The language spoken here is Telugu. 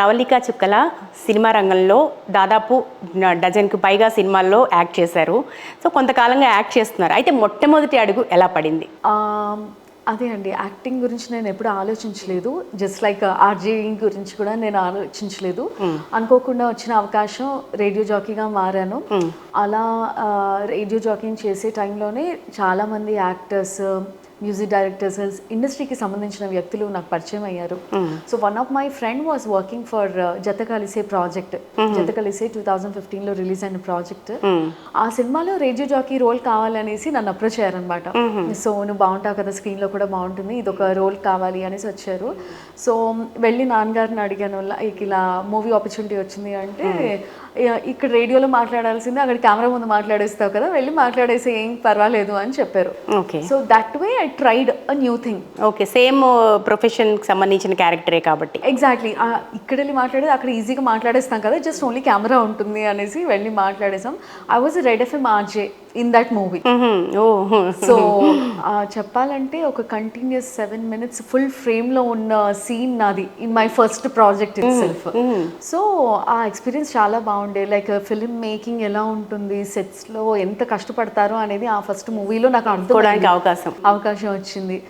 ప్రవళిక చుక్కల సినిమా రంగంలో దాదాపు డజన్కు పైగా సినిమాల్లో యాక్ట్ చేశారు. సో కొంతకాలంగా యాక్ట్ చేస్తున్నారు. అయితే మొట్టమొదటి అడుగు ఎలా పడింది? అదే అండి. యాక్టింగ్ గురించి నేను ఎప్పుడు ఆలోచించలేదు. జస్ట్ లైక్ ఆర్జే గురించి కూడా నేను ఆలోచించలేదు. అనుకోకుండా వచ్చిన అవకాశం రేడియో జాకీగా మారాను. అలా రేడియో జాకీని చేసే టైంలోనే చాలామంది యాక్టర్స్ మ్యూజిక్ డైరెక్టర్స్ ఇండస్ట్రీకి సంబంధించిన వ్యక్తులు నాకు పరిచయం అయ్యారు. So one of my friend was working for Jatha Kalise project Jatha Kalise two thousand ఫిఫ్టీన్లో రిలీజ్ అయిన ప్రాజెక్ట్ ఆ సినిమాలో రేడియో జాకీ రోల్ కావాలనేసి నన్ను అప్రోచ్ అయ్యారనమాట సో నువ్వు బాగుంటావు కదా స్క్రీన్లో కూడా బాగుంటుంది ఇది ఒక రోల్ కావాలి అనేసి వచ్చారు. సో వెళ్ళి నాన్నగారిని అడిగాను ఇలా మూవీ ఆపర్చునిటీ వచ్చింది అంటే "ఇ- ఇక్కడ రేడియోలో మాట్లాడాల్సిందే అక్కడ కెమెరా ముందు మాట్లాడేస్తావు కదా వెళ్ళి మాట్లాడేసి ఏం పర్వాలేదు అని చెప్పారు. So that way I tried a new thing okay same ప్రొఫెషన్కి సంబంధించిన క్యారెక్టరే కాబట్టి. ఎగ్జాక్ట్లీ ఇక్కడ వెళ్ళి మాట్లాడేది అక్కడ ఈజీగా మాట్లాడేస్తాం కదా జస్ట్ ఓన్లీ కెమెరా ఉంటుంది అనేసి వెళ్ళి మాట్లాడేసాం. I was Red FM RJ in that movie so చెప్పాలంటే ఒక కంటిన్యూస్ సెవెన్ మినిట్స్ ఫుల్ ఫ్రేమ్లో ఉన్న సీన్ నాది in my first project itself so ఆ ఎక్స్పీరియన్స్ చాలా బాగుండే. లైక్ ఫిల్మ్ మేకింగ్ ఎలా ఉంటుంది సెట్స్లో ఎంత కష్టపడతారో అనేది ఆ ఫస్ట్ మూవీలో నాకు అర్థం చూడడానికి అవకాశం. అవకాశం వచ్చింది.